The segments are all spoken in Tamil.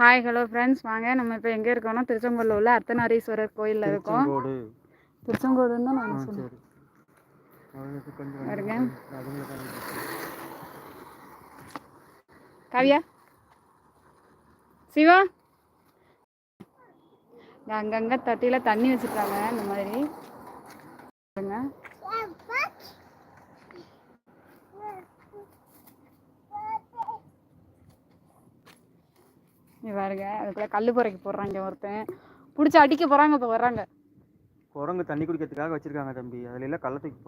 ஹாய் ஹலோ ஃப்ரெண்ட்ஸ் வாங்க நம்ம இப்போ எங்கே இருக்கோம்னா திருச்செங்கோலில் உள்ள அர்த்தநாரீஸ்வரர் கோயிலில் இருக்கோம். திருச்செங்கோடு. திருச்செங்கோடுன்னு நான் பாருங்க. அதுங்களுக்கு காவியா? சிவா? அங்கங்க தொட்டியில் தண்ணி வச்சுருக்காங்க இந்த மாதிரி. இங்க பாருங்க அதுக்குள்ள கல் புறைக்கு போடுறாங்க ஒருத்தன். பிடிச்சி அடிக்க போகிறாங்க இப்போ வர்றாங்க. குரங்கு தண்ணி குடிக்கிறதுக்காக வச்சிருக்காங்க தம்பி. அதுல எல்லாம் கள்ள தூக்கி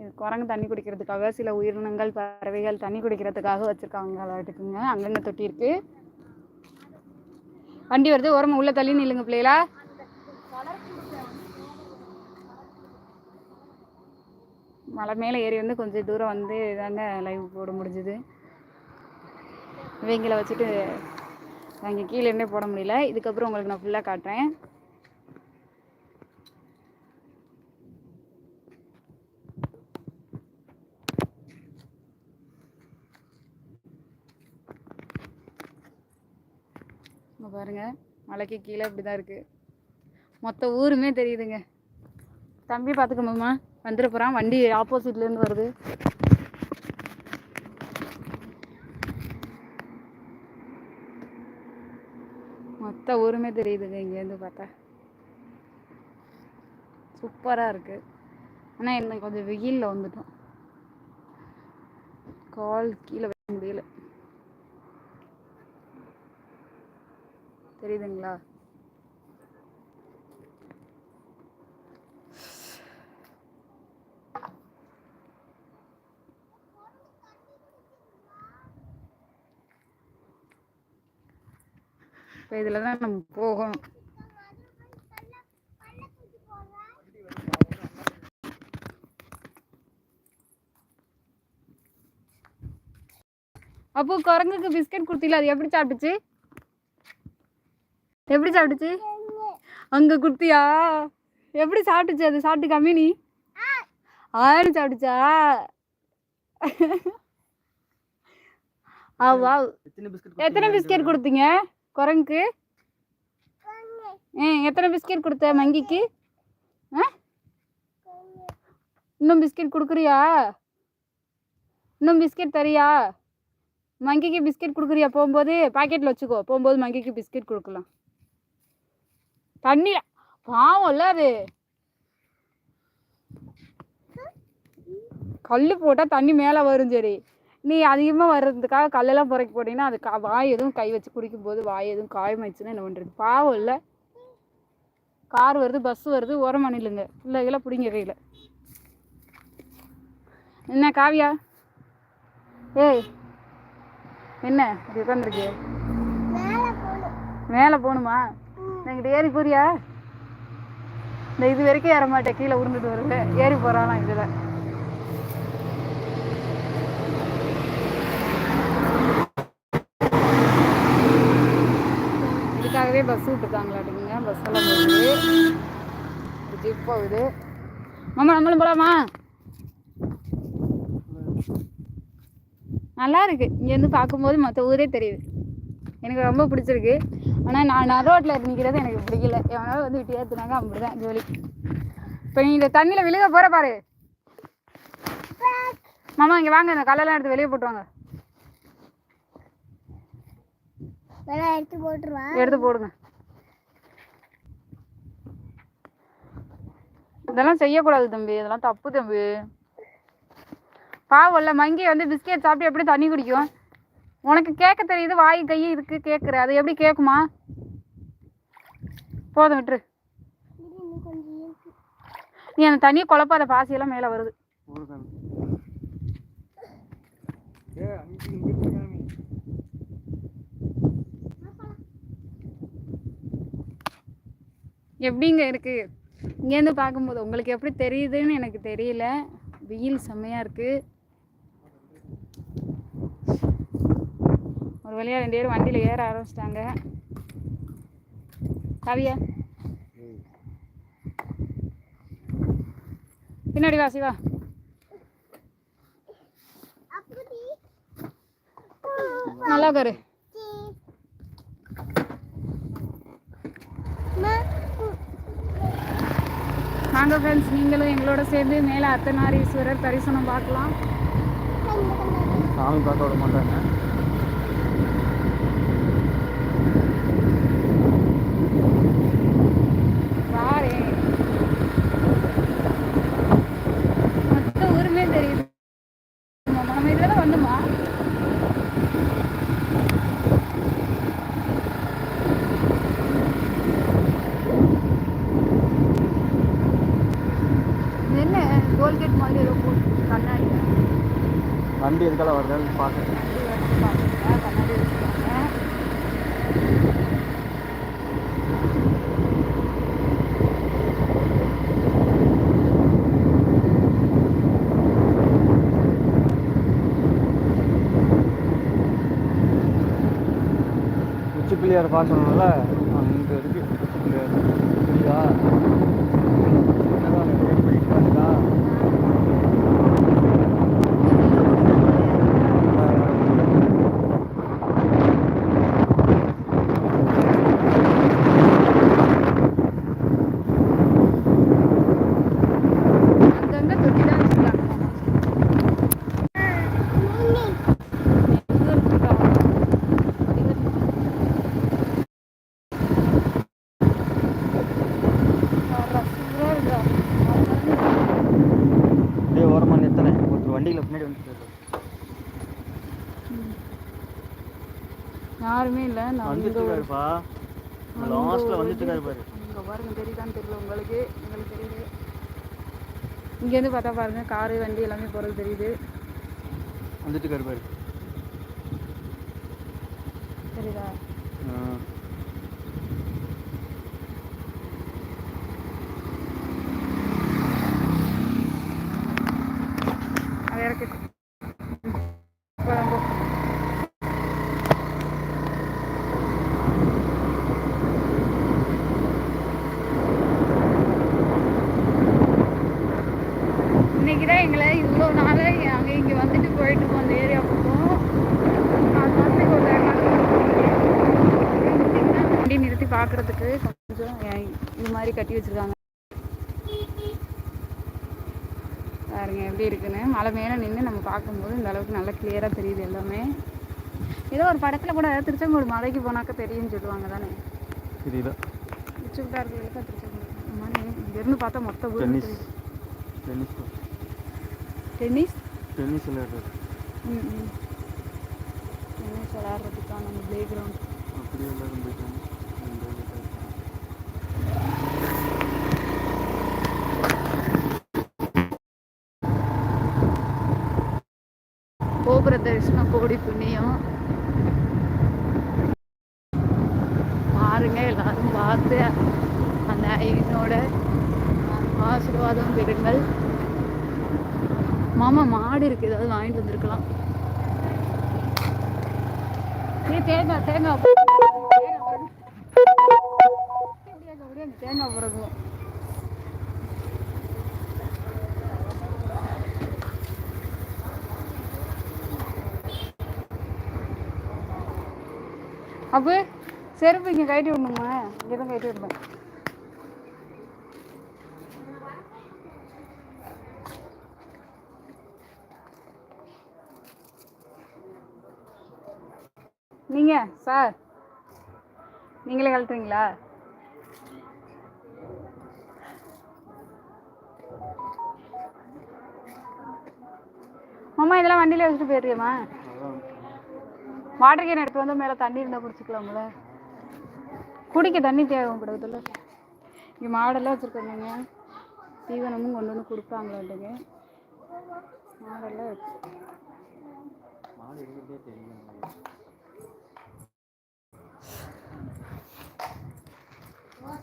இது குரங்கு தண்ணி குடிக்கிறதுக்காக சில உயிரினங்கள் பறவைகள் தண்ணி குடிக்கிறதுக்காக வச்சுருக்காங்க அங்கங்கே தொட்டி இருக்கு? வண்டி வருது ஓரமா உள்ள தள்ளி நில்லுங்க பிள்ளைகளா. மலை மேலே ஏறி வந்து கொஞ்சம் தூரம் வந்து தாங்க லைவ் போட முடிஞ்சுது. இவங்களை வச்சுட்டு அங்கே கீழே இருந்தே போட முடியல. இதுக்கப்புறம் உங்களுக்கு நான் ஃபுல்லாக காட்டுறேன். இங்க பாருங்க மலைக்கு கீழே இப்படி தான் இருக்கு. மொத்த ஊருமே தெரியுதுங்க. தம்பி பார்த்துக்கோமாம்மா வந்துட போகிறான் வண்டி ஆப்போசிட்லேருந்து வருது. மொத்த ஊருமே தெரியுதுங்க இங்கேருந்து பார்த்தா. சூப்பராக இருக்கு. ஆனால் என்ன கொஞ்சம் வெயிலில் வந்துட்டோம். கால் கீழே வைக்க முடியல. தெரியுதுங்களா? இப்போ இதில் தான் நம்ம போகணும். அப்போ குரங்குக்கு பிஸ்கட் கொடுத்தீங்களா அது எப்படி சாப்பிட்டுச்சு? எப்படி சாப்பிட்டுச்சு? அங்க குடுத்தியா? எப்படி சாப்பிட்டுச்சு அது? சாப்பிட்டு கம்மி நீ. ஆறு சாப்பிட்டுச்சா? ஆ வாவ். எத்தனை பிஸ்கட் எத்தனை பிஸ்கெட் கொடுத்தீங்க? குரங்குக்கு ஆ எத்தனை பிஸ்கெட் கொடுத்த மங்கிக்கு? ஆ? இன்னும் பிஸ்கெட் கொடுக்குறியா? இன்னும் பிஸ்கெட் தரியா? மங்கிக்கு பிஸ்கெட் கொடுக்குறியா? போகும்போது பாக்கெட்டில் வச்சுக்கோ. போகும்போது மங்கிக்கு பிஸ்கெட் கொடுக்கலாம். தண்ணி பாவம்ல அது. கல் போட்டால் தண்ணி மேலே வரும் சரி நீ அதிகமாக வர்றதுக்காக கல்லெல்லாம் புறக்கி போட்டிங்கன்னா அது கா- வாய் எதுவும் கை வச்சு குடிக்கும்போது வாய் எதுவும் காயமாயிடுச்சுன்னா என்ன பண்ணுறது பாவம் இல்லை. கார் வருது பஸ் வருது ஓரமா நில்லுங்க பிள்ளைகளை பிடிங்க கையில். என்ன காவியா? ஏய் என்ன? இப்படி உட்காந்துருக்கு மேலே போகணுமா? என்கிட்ட ஏறி போறியா? இந்த இது வரைக்கும் ஏற மாட்டேன் கீழே உருண்டுட்டு வருது ஏறி போகிறானா இதில். இதுக்காகவே பஸ் விட்டுருக்காங்களாட்டுங்க பஸ் எல்லாம் போகுது. ஜிப் போகுது. மாமா நம்மளும் போகலாமா நல்லா இருக்கு. இங்கேருந்து பார்க்கும்போது மற்ற ஊரே தெரியுது. எனக்கு ரொம்ப பிடிச்சிருக்கு. ஆனால் நான் நரோட்டில் நிற்கிறது எனக்கு பிடிக்கல. எவனாவது வந்து விட்டு ஏற்றுனாங்க அப்படிதான் ஜோலி. இப்போ நீ இந்த தண்ணியில் விழுக போகிற பாரு. மாமா இங்கே வாங்க இந்த கல்லெல்லாம் எடுத்து வெளியே போட்டு வாங்க எடுத்து போட்டுருவா. எடுத்து போடுங்க. இதெல்லாம் செய்யக்கூடாது தம்பி. இதெல்லாம் தப்பு தம்பி. பாவம்ல மங்கி வந்து பிஸ்கெட் சாப்பிட்டு எப்படி தண்ணி குடிக்கும்? உனக்கு கேட்க தெரியுது. வாய் கை இருக்கு. கேட்குற அது எப்படி கேட்குமா போதும் விட்டுரு. நீ அந்த தண்ணியை குழப்பாத. பாசியெல்லாம் மேலே வருது ஊருக்கான ஏ அங்கே இங்கே போகாமி எப்படிங்க இருக்குது இங்கேருந்து பார்க்கும்போது உங்களுக்கு எப்படி தெரியுதுன்னு எனக்கு தெரியல. வெயில் செம்மையாக இருக்குது ஒரு வழியாக ரெண்டு பேரும் வண்டியில் ஏற ஆரம்பிச்சிட்டாங்க. கவியா? பின்னாடி வா சிவா. நல்லா கரு வாங்க ஃப்ரெண்ட்ஸ் நீங்களும் எங்களோட சேர்ந்து மேலே அத்தனாரீஸ்வரர் தரிசனம் பார்க்கலாம். சாமி பார்க்க விட மாட்டாங்க வாரே மொத்த ஊருமே தெரியுது நம்ம நம்ம இதில் வந்துமா இது என்ன கோல்கேட் மாதிரி ஏதோ போட்டு கண்ணாடி வண்டி எதுக்கெல்லாம் வருதுன்னு பார்க்குறேன் கண்ணாடி வச்சுருக்காங்க உச்சி பிள்ளையார் பார்க்கணும்ல? அங்கே இருக்கு உச்சி பிள்ளையார் புரியுதா என்னதான் இருக்கு? போயிட்டு வந்துட்டா? அங்கங்க தொட்டி தான் வச்சுருக்காங்க எங்க இருக்குக்கா? வர்றா, சூப்பரா இருக்கா? அப்படியே ஓரமாக நிறுத்தினேன் வந்துட்டு யாருமே இல்லை. நான் வந்துட்டு இருக்காருப்பா. லாஸ்ட்டில் வந்துட்டு இருக்காரு பாரு. இங்க பாருங்க தெரியுதான்னு தெரியல உங்களுக்கு. உங்களுக்கு தெரியுது. இங்கேருந்து பார்த்தா பாருங்க காரு வண்டி எல்லாமே போகிறது தெரியுது. வந்துட்டு இருக்காரு பாரு. தெரியுதா ஆ. அது இறக்கு குழம்பு இன்னைக்கு தான் எங்களை இவ்வளோ நாள் அங்கே இங்கே வந்துட்டு போயிட்டு இருக்கோம் அந்த ஏரியா பக்கம். வண்டி நிறுத்தி பார்க்கறதுக்கு கொஞ்சம் இது மாதிரி கட்டி வச்சிருக்காங்க. பாருங்க எப்படி இருக்குன்னு. மலை மேலே நின்று நம்ம பார்க்கும்போது இந்த அளவுக்கு நல்லா கிளியராக தெரியுது எல்லாமே. ஏதோ ஒரு படத்தில் கூட திருச்செங்கோடு மலைக்கு போனாக்க தெரியும்னு சொல்லுவாங்க தானே? தெரியல திருச்செங்கோடு? மாதிரி இங்கேருந்து பார்த்தா மொத்த ஊர் டென்னிஸ் டென்னிஸ் விளையாடுறது ம் ம் டென்னிஸ் விளையாடுறதுக்கான அந்த ப்ளே கிரவுண்ட் அப்படியே எல்லாரும் போயிட்டாங்க. கோபுர தரிசனம் கோடி புண்ணியம் பாருங்க எல்லாரும் பார்த்து அந்த ஐயனோட ஆசீர்வாதம் மாமா மாடு இருக்கு ஏதாவது வாங்கிட்டு வந்திருக்கலாம். தேங்காய் தேங்காய் தேங்காய் தேங்காய் அப்போ செருப்பு இங்கே கட்டி விடணுமா? இங்கே தான் கட்டி விடணும். நீங்கள் சார். நீங்களே கழட்டுறீங்களா? மாமா இதெல்லாம் வண்டியில வச்சுட்டு போயிருக்கேம்மா வாட்டர் கேன் எடுத்து வந்து மேலே தண்ணி இருந்தால் குடிச்சிக்கலாம்ல. குடிக்க தண்ணி தேவைப்படுதுல்ல இங்கே மாடெல்லாம் வச்சுருக்கோங்க தீவனமும் கொண்டு வந்து கொடுப்பாங்களாட்டுங்க. மாடெல்லாம் வச்சு மாடு இருக்கிறதே தெரியும் அதனால போகுது இதுக்கு என்ன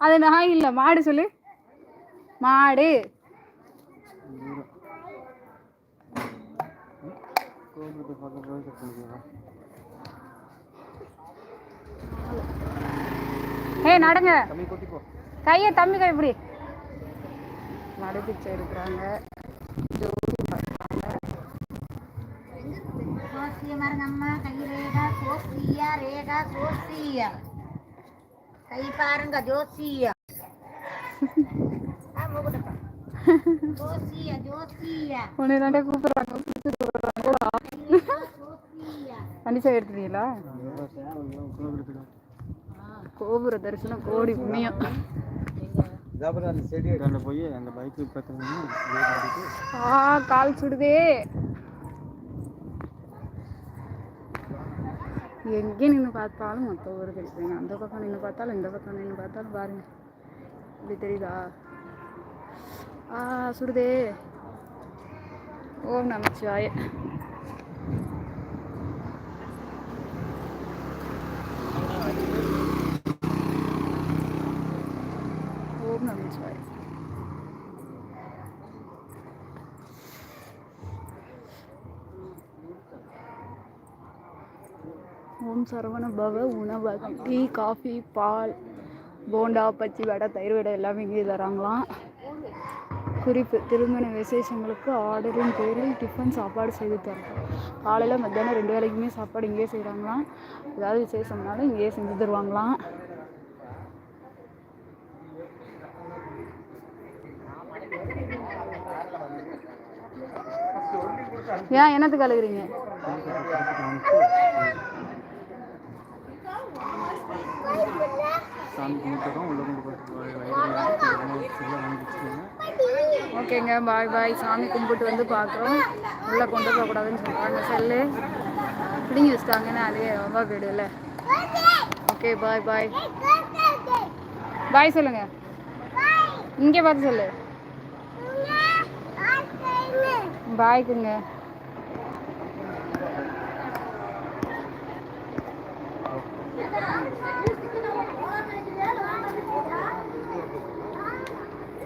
அது நான் இல்ல மாடு சொல்லு. மாடு. கோபுரத்தை பார்க்க போய் கட்ட முடியுமா ஏய் நடங்க. தம்பி கொட்டிப்போ கையை தம்பி கை இப்படி. நடைபிச்சை எடுக்கிறாங்க. சோசிய மருங்கம்மா கை ரேகா சோசியா ரேகா சோசியா. கை பாருங்க ஜோசியா. Josiah Josiah. உன்னை தாண்டே கூப்பிட்றாங்க எடுத்துட்டீங்களா கோபுர தரிசனம் கோடி புண்ணியம். போய் அந்த பைக்கு ஆ கால் சுடுதே. எங்கே நின்று பார்த்தாலும் மொத்த ஊர் கிடைப்பீங்க அந்த பக்கம் நின்று பார்த்தாலும் இந்த பக்கம் நின்று பார்த்தாலும் பாருங்க. இப்படி தெரியுதா? ஆ சுடுதே. ஓம் நமச்சிவாய ஓம் நமச்சிவாய ஓம் சரவண பவ உணவகம் டீ காஃபி பால் போண்டா பச்சி வடை தயிர் வடை எல்லாமே இங்கே தராங்களாம். குறிப்பு திருமண விசேஷங்களுக்கு ஆர்டரின் பேரில் டிஃபன் சாப்பாடு செய்து தரோம் காலையில் மத்தியானம் ரெண்டு வேலைக்குமே சாப்பாடு இங்கேயே செய்கிறாங்களாம் ஏதாவது விசேஷம்னாலும் இங்கேயே செஞ்சு தருவாங்களாம். ஏன் என்னத்துக்கு அழுகுறீங்க? சாமி கும்பிட்டதும் உள்ளே கொண்டு போய் ஓகேங்க பாய் பாய் சாமி கும்பிட்டு வந்து பார்க்குறோம் உள்ளே கொண்டு போகக்கூடாதுன்னு சொல்கிறாங்க செல்லு பிடிங்கி வச்சிட்டாங்கன்னா அதுவே ரொம்ப வீடுல ஓகே பாய் பாய் பாய் சொல்லுங்க. இங்கே பார்த்து சொல்லு. பாய்க்குங்க Bye.